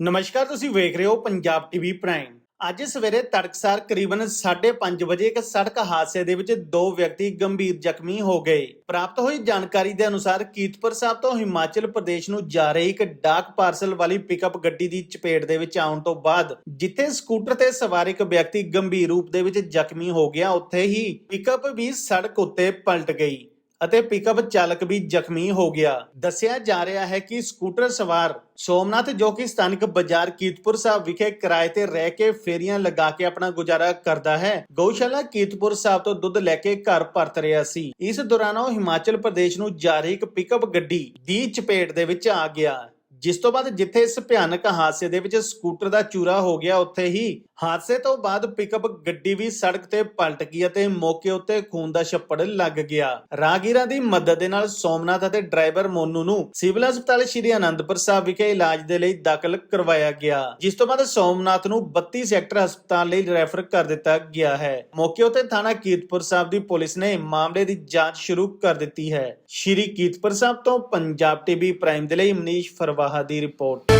ਨਮਸਕਾਰ, ਤੁਸੀਂ ਵੇਖ ਰਹੇ ਹੋ ਪੰਜਾਬ ਟੀਵੀ ਪ੍ਰਾਈਮ। ਅੱਜ ਸਵੇਰੇ ਤੜਕਸਾਰ ਕਰੀਬਨ 5:30 ਵਜੇ ਇੱਕ ਸੜਕ ਹਾਦਸੇ ਦੇ ਵਿੱਚ ਦੋ ਵਿਅਕਤੀ ਗੰਭੀਰ ਜ਼ਖਮੀ ਹੋ ਗਏ। ਪ੍ਰਾਪਤ ਹੋਈ ਜਾਣਕਾਰੀ ਦੇ ਅਨੁਸਾਰ ਕੀਰਤਪੁਰ ਸਾਹਿਬ ਤੋਂ ਹਿਮਾਚਲ ਪ੍ਰਦੇਸ਼ ਨੂੰ ਜਾ ਰਹੀ ਇੱਕ ਡਾਕ ਪਾਰਸਲ ਵਾਲੀ ਪਿਕਅਪ ਗੱਡੀ ਦੀ ਚਪੇਟ ਦੇ ਵਿੱਚ ਆਉਣ ਤੋਂ ਬਾਅਦ, ਜਿੱਥੇ ਸਕੂਟਰ ਤੇ ਸਵਾਰ ਇੱਕ ਵਿਅਕਤੀ ਗੰਭੀਰ ਰੂਪ ਦੇ ਵਿੱਚ ਜ਼ਖਮੀ ਹੋ ਗਿਆ, ਉੱਥੇ ਹੀ ਪਿਕਅਪ ਵੀ ਸੜਕ ਉੱਤੇ ਪਲਟ ਗਈ। ਅਤੇ ਪਿਕਅਪ ਚਾਲਕ ਵੀ ਜ਼ਖਮੀ ਹੋ ਗਿਆ। ਦੱਸਿਆ ਜਾ ਰਿਹਾ ਹੈ ਕਿ ਸਕੂਟਰ ਸਵਾਰ ਸੋਮਨਾਥ ਜੋ ਕਿ ਸਥਾਨਕ ਬਾਜ਼ਾਰ ਕੀਰਤਪੁਰ ਸਾਹਿਬ ਵਿਖੇ ਕਿਰਾਏ ਤੇ ਰਹਿ ਕੇ ਫੇਰੀਆਂ ਲਗਾ ਕੇ ਆਪਣਾ ਗੁਜ਼ਾਰਾ ਕਰਦਾ ਹੈ, ਗਊਸ਼ਾਲਾ ਕੀਰਤਪੁਰ ਸਾਹਿਬ ਤੋਂ ਦੁੱਧ ਲੈ ਕੇ ਘਰ ਪਰਤ ਰਿਹਾ ਸੀ। ਇਸ ਦੌਰਾਨ ਉਹ ਹਿਮਾਚਲ ਪ੍ਰਦੇਸ਼ ਨੂੰ ਜਾ ਰਹੀ ਇੱਕ ਪਿਕਅਪ ਗੱਡੀ ਦੀ ਚਪੇਟ ਦੇ ਵਿੱਚ ਆ ਗਿਆ। ਜਿਸ ਤੋਂ ਬਾਅਦ ਜਿੱਥੇ ਇਸ ਭਿਆਨਕ ਹਾਦਸੇ ਦੇ ਵਿੱਚ ਸਕੂਟਰ ਦਾ ਚੂਰਾ ਹੋ ਗਿਆ, ਉੱਥੇ ਹੀ ਹਾਦਸੇ ਤੋਂ ਬਾਅਦ ਪਿਕਅਪ ਗੱਡੀ ਵੀ ਸੜਕ ਤੇ ਪਲਟ ਗਈ ਅਤੇ ਮੌਕੇ ਉੱਤੇ ਖੂਨ ਦਾ ਛੱਪੜ ਲੱਗ ਗਿਆ। ਰਾਹਗੀਰਾਂ ਦੀ ਮਦਦ ਦੇ ਨਾਲ ਸੋਮਨਾਥ ਅਤੇ ਡਰਾਈਵਰ ਮੋਨੂ ਨੂੰ ਸਿਵਲ ਹਸਪਤਾਲ ਸ਼੍ਰੀ ਅਨੰਦਪੁਰ ਸਾਹਿਬ ਵਿਖੇ ਇਲਾਜ ਦੇ ਲਈ ਦਾਖਲ ਕਰਵਾਇਆ ਗਿਆ। ਜਿਸ ਤੋਂ ਬਾਅਦ ਸੋਮਨਾਥ ਨੂੰ 32 ਸੈਕਟਰ ਹਸਪਤਾਲ ਲਈ ਰੈਫਰ ਕਰ ਦਿੱਤਾ ਗਿਆ ਹੈ। ਮੌਕੇ ਉੱਤੇ ਥਾਣਾ ਕੀਰਤਪੁਰ ਸਾਹਿਬ ਦੀ ਪੁਲਿਸ ਨੇ ਮਾਮਲੇ ਦੀ ਜਾਂਚ ਸ਼ੁਰੂ ਕਰ ਦਿੱਤੀ ਹੈ। ਸ਼੍ਰੀ ਕੀਰਤਪੁਰ ਸਾਹਿਬ ਤੋਂ ਪੰਜਾਬ ਟੀਵੀ ਪ੍ਰਾਈਮ ਦੇ ਲਈ ਮਨੀਸ਼ ਫਰਵਾਹਾ ਦੀ ਰਿਪੋਰਟ